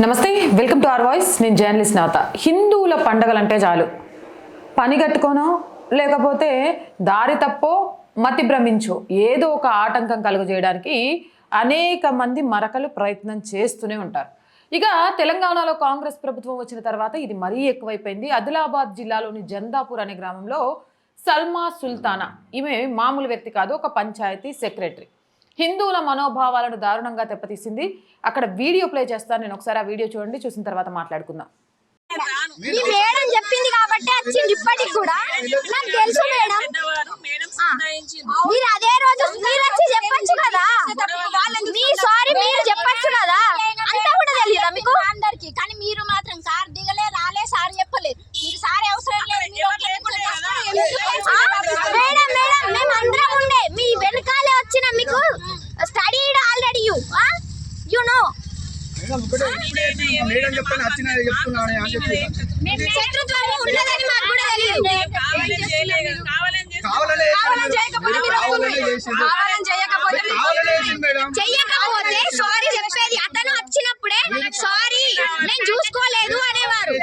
నమస్తే welcome to R voice. నేను journalist Navata హిందువుల పండగలంటే చాలు. పని కట్టుకోనో లేకపోతే దారి తప్పో మతి భ్రమించో ఏదో ఒక ఆటంకం కలుగజేయడానికి అనేక మంది మరకలు ప్రయత్నం చేస్తూనే ఉంటారు. ఇక తెలంగాణలో కాంగ్రెస్ ప్రభుత్వం వచ్చిన తర్వాత ఇది మరీ ఎక్కువైపోయింది. ఆదిలాబాద్ జిల్లాలోని జందాపూర్ అనే గ్రామంలో సల్మా సుల్తానా. ఈమె మామూలు వ్యక్తి కాదు ఒక పంచాయతీ సెక్రటరీ. హిందువుల మనోభావాలను దారుణంగా దెబ్బతీసింది. అక్కడ వీడియో ప్లే చేస్తాను. నేను ఒకసారి ఆ వీడియో చూడండి చూసిన తర్వాత మాట్లాడుకుందాం. మేడం చెప్పింది కాబట్టి వచ్చింది ఇప్పటికి కూడా. నాకు తెలుసు మేడం ఆ. మీరు అదే రోజు మీరు వచ్చి చెప్పొచ్చు కదా మీ సారీ మీరు చెప్పొచ్చు కదా అంతా కూడా తెలియదా మీకు అందరికి కానీ మీరు మాత్రం సార్ దిగలే రాలే సార్ చెప్పలేదు మీరు సార్ అవసరం లేదు మీరు ఒకే నిమిషం వస్తారు. ఆ, మేడం మేడం మేము అందరం ఉండే మీ వెనకాలే వచ్చిన మీకు studied already you you know madam ఒకటే ఇప్పుడే మా మేడం చెప్తాను వచ్చిన చెప్తున్నాను అని చెప్తున్నాను శత్రుత్వం ఉన్నదని మాకు కూడా తెలియదు కావాలనే కావాలని చేయకపోతే మీరు మీరు కావాలనే చెయ్యకపోతే సారీ చెప్పేది అతను వచ్చినప్పుడే సారీ నేను చూసుకోలేదు అనేవారు.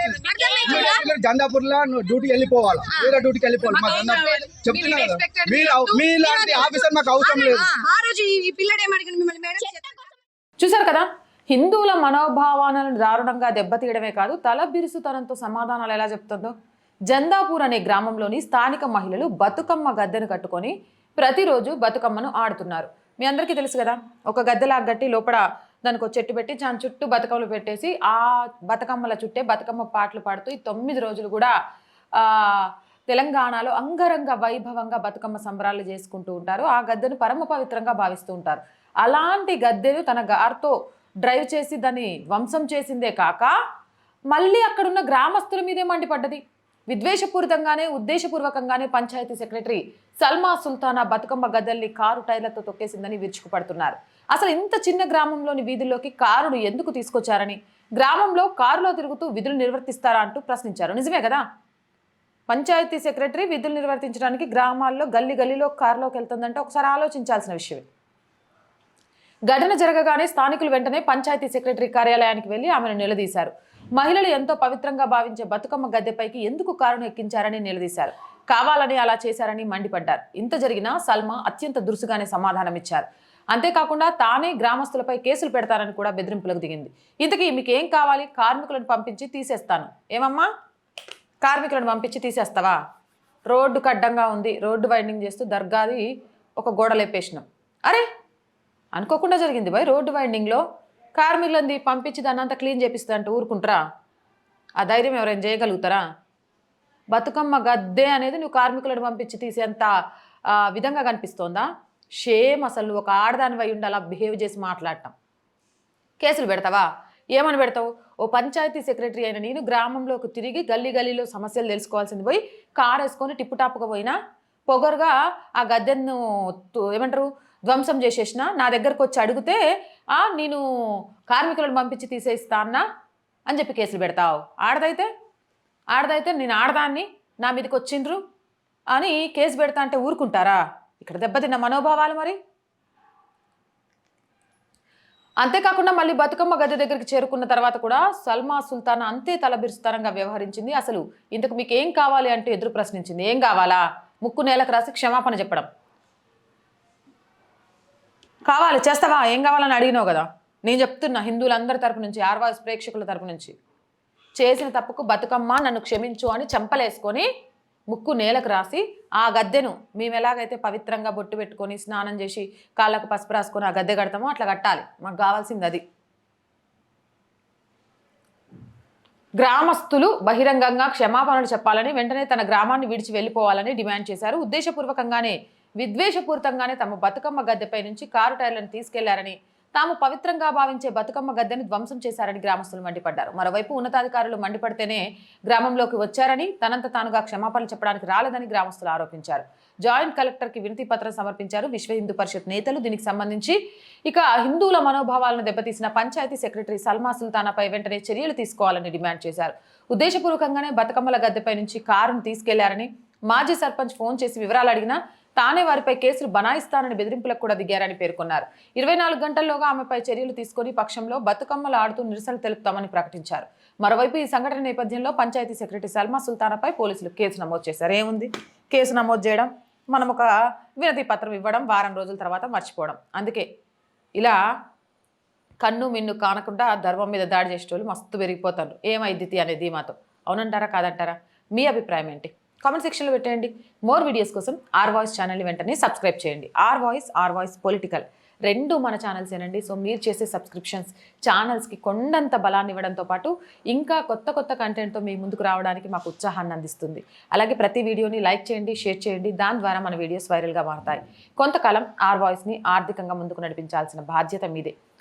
జందాపూర్లో డ్యూటీ వెళ్ళిపోవాలి. వేరే డ్యూటీకి వెళ్ళిపోవాలి. మా మీరు మీలాంటి ఆఫీసర్ మాకు అవసరం లేదు. ఆ. రోజు ఈ పిల్లడు ఏమడిగిన మిమ్మల్ని మేడం చూశారు కదా? హిందువుల మనోభావాలను దారుణంగా దెబ్బతీయడమే కాదు తల బిరుసుతనంతో సమాధానాలు ఎలా చెప్తుందో. జందాపూర్ అనే గ్రామంలోని స్థానిక మహిళలు బతుకమ్మ గద్దెను కట్టుకొని ప్రతిరోజు బతుకమ్మను ఆడుతున్నారు. మీ అందరికీ తెలుసు కదా ఒక గద్దెలా గట్టి లోపల దానికి ఒక చెట్టు పెట్టి దాని చుట్టూ బతుకమ్మలు పెట్టేసి ఆ బతుకమ్మల చుట్టే బతుకమ్మ పాటలు పాడుతూ ఈ తొమ్మిది రోజులు కూడా తెలంగాణలో అంగరంగ వైభవంగా బతుకమ్మ సంబరాలు చేసుకుంటూ ఉంటారు. ఆ గద్దెను పరమ పవిత్రంగా భావిస్తూ ఉంటారు. అలాంటి గద్దెను తన గారితో డ్రైవ్ చేసి దాన్ని ధ్వంసం చేసిందే కాక మళ్ళీ అక్కడున్న గ్రామస్తుల మీదే మండిపడ్డది. విద్వేషపూరితంగానే ఉద్దేశపూర్వకంగానే పంచాయతీ సెక్రటరీ సల్మా సుల్తానా బతుకమ్మ గద్దల్ని కారు టైర్లతో తొక్కేసిందని విరుచుకుపడుతున్నారు. అసలు ఇంత చిన్న గ్రామంలోని వీధుల్లోకి కారును ఎందుకు తీసుకొచ్చారని గ్రామంలో కారులో తిరుగుతూ విధులు నిర్వర్తిస్తారా అంటూ ప్రశ్నించారు. నిజమే కదా? పంచాయతీ సెక్రటరీ విధులు నిర్వర్తించడానికి గ్రామాల్లో గల్లీ గల్లీలో కారులోకి వెళ్తుందంటే ఒకసారి ఆలోచించాల్సిన విషయం ఘటన జరగగానే స్థానికులు వెంటనే పంచాయతీ సెక్రటరీ కార్యాలయానికి వెళ్ళి ఆమెను నిలదీశారు. మహిళలు ఎంతో పవిత్రంగా భావించే బతుకమ్మ గద్దెపైకి ఎందుకు కారును ఎక్కించారని నిలదీశారు. కావాలని అలా చేశారని మండిపడ్డారు. ఇంత జరిగినా సల్మా అత్యంత దురుసుగానే సమాధానం ఇచ్చారు అంతేకాకుండా తానే గ్రామస్తులపై కేసులు పెడతానని కూడా బెదిరింపులకు దిగింది. ఇంతకీ మీకు ఏం కావాలి? కార్మికులను పంపించి తీసేస్తాను. ఏమమ్మా? కార్మికులను పంపించి తీసేస్తావా? రోడ్డు కడ్డంగా ఉంది. రోడ్డు వైండింగ్ చేస్తూ దర్గాది ఒక గోడ లేపేసినాం. అరే! అనుకోకుండా జరిగింది భయ్ రోడ్డు వైండింగ్లో కార్మికులంది పంపించి దాన్ని అంతా క్లీన్ చేపిస్తా అంటే ఊరుకుంటారా? ఆ ధైర్యం ఎవరైనా చేయగలుగుతారా? బతుకమ్మ గద్దె అనేది నువ్వు కార్మికులను పంపించి తీసేంత విధంగా కనిపిస్తోందా? షేమ్ అసలు నువ్వు ఒక ఆడదానివై ఉండి అలా బిహేవ్ చేసి మాట్లాడటం. కేసులు పెడతావా? ఏమని పెడతావు? ఓ పంచాయతీ సెక్రటరీ అయిన నేను గ్రామంలోకి తిరిగి గల్లీ గల్లీలో సమస్యలు తెలుసుకోవాల్సింది పోయి కారు వేసుకొని టిప్పుటాపుగా పోయినా పొగరుగా ఆ గద్దెను తు- ఏమంటారు? ధ్వంసం చేసేసిన నా దగ్గరకు వచ్చి అడిగితే నేను కార్మికులను పంపించి తీసేస్తా అన్నా అని చెప్పి కేసులు పెడతావు. ఆడదైతే ఆడదైతే నేను ఆడదాన్ని నా మీదకి వచ్చిండ్రు అని కేసు పెడతా అంటే ఊరుకుంటారా? ఇక్కడ దెబ్బతిన్న మనోభావాలు మరి. అంతేకాకుండా మళ్ళీ బతుకమ్మ గద్దె దగ్గరికి చేరుకున్న తర్వాత కూడా సల్మా సుల్తాన్ అంతే తలబిరుస్తారంగా వ్యవహరించింది. అసలు ఇంతకు మీకు ఏం కావాలి అంటూ ఎదురు ప్రశ్నించింది. ఏం కావాలా? ముక్కు నేలకు రాసి క్షమాపణ చెప్పడం. కావాలి చేస్తావా? ఏం కావాలని అడిగినావు కదా? నేను చెప్తున్నా హిందువులందరి తరపు నుంచి ఆర్వాస్ ప్రేక్షకుల తరపు నుంచి. చేసిన తప్పుకు బతుకమ్మ నన్ను క్షమించు అని చెంపలేసుకొని ముక్కు నేలకు రాసి ఆ గద్దెను మేము ఎలాగైతే పవిత్రంగా బొట్టు పెట్టుకొని స్నానం చేసి కాళ్ళకు పసుపు రాసుకొని ఆ గద్దె కడతామో అట్లా కట్టాలి. మాకు కావాల్సింది అది. గ్రామస్తులు బహిరంగంగా క్షమాపణలు చెప్పాలని వెంటనే తన గ్రామాన్ని విడిచి వెళ్ళిపోవాలని డిమాండ్ చేశారు. ఉద్దేశపూర్వకంగానే విద్వేషపూరితంగానే తమ బతుకమ్మ గద్దెపై నుంచి కారు టైర్లను తీసుకెళ్ళారని తాము పవిత్రంగా భావించే బతుకమ్మ గద్దెని ధ్వంసం చేశారని గ్రామస్తులు మండిపడ్డారు. మరోవైపు ఉన్నతాధికారులు మండిపడితేనే గ్రామంలోకి వచ్చారని తనంత తానుగా క్షమాపణలు చెప్పడానికి రాలేదని గ్రామస్తులు ఆరోపించారు. జాయింట్ కలెక్టర్కి వినతి పత్రం సమర్పించారు విశ్వ హిందూ పరిషత్ నేతలు. దీనికి సంబంధించి ఇక హిందువుల మనోభావాలను దెబ్బతీసిన పంచాయతీ సెక్రటరీ సల్మా సుల్తానాపై వెంటనే చర్యలు తీసుకోవాలని డిమాండ్ చేశారు. ఉద్దేశపూర్వకంగానే బతుకమ్మల గద్దెపై నుంచి కారును తీసుకెళ్ళారని మాజీ సర్పంచ్ ఫోన్ చేసి వివరాలు అడిగినా తానే వారిపై కేసులు బనాయిస్తానని బెదిరింపులకు కూడా దిగారని పేర్కొన్నారు. ఇరవై నాలుగు గంటల్లోగా ఆమెపై చర్యలు తీసుకొని పక్షంలో బతుకమ్మలు ఆడుతూ నిరసన తెలుపుతామని ప్రకటించారు. మరోవైపు ఈ సంఘటన నేపథ్యంలో పంచాయతీ సెక్రటరీ సల్మా సుల్తానాపై పోలీసులు కేసు నమోదు చేశారు. ఏముంది? కేసు నమోదు చేయడం మనం ఒక వినతి పత్రం ఇవ్వడం వారం రోజుల తర్వాత మర్చిపోవడం. అందుకే ఇలా కన్ను మిన్ను కానకుండా ధర్మం మీద దాడి చేసేటోళ్ళు మస్తు పెరిగిపోతారు. ఏమైద్ది అనేది మాతో అవునంటారా? కాదంటారా? మీ అభిప్రాయం ఏంటి? కామెంట్ సెక్షన్లో పెట్టేయండి. మోర్ వీడియోస్ కోసం ఆర్ వాయిస్ ఛానల్ని వెంటనే సబ్స్క్రైబ్ చేయండి. R voice R voice political రెండు మన ఛానల్స్ ఏనండి. సో మీరు చేసే సబ్స్క్రిప్షన్స్ ఛానల్స్కి కొండంత బలాన్ని ఇవ్వడంతో పాటు ఇంకా కొత్త కొత్త కంటెంట్తో మీ ముందుకు రావడానికి మాకు ఉత్సాహాన్ని అందిస్తుంది. అలాగే ప్రతి వీడియోని లైక్ చేయండి షేర్ చేయండి. దాని ద్వారా మన వీడియోస్ వైరల్గా మారుతాయి. కొంతకాలం ఆర్ వాయిస్ని ఆర్థికంగా ముందుకు నడిపించాల్సిన బాధ్యత మీదే.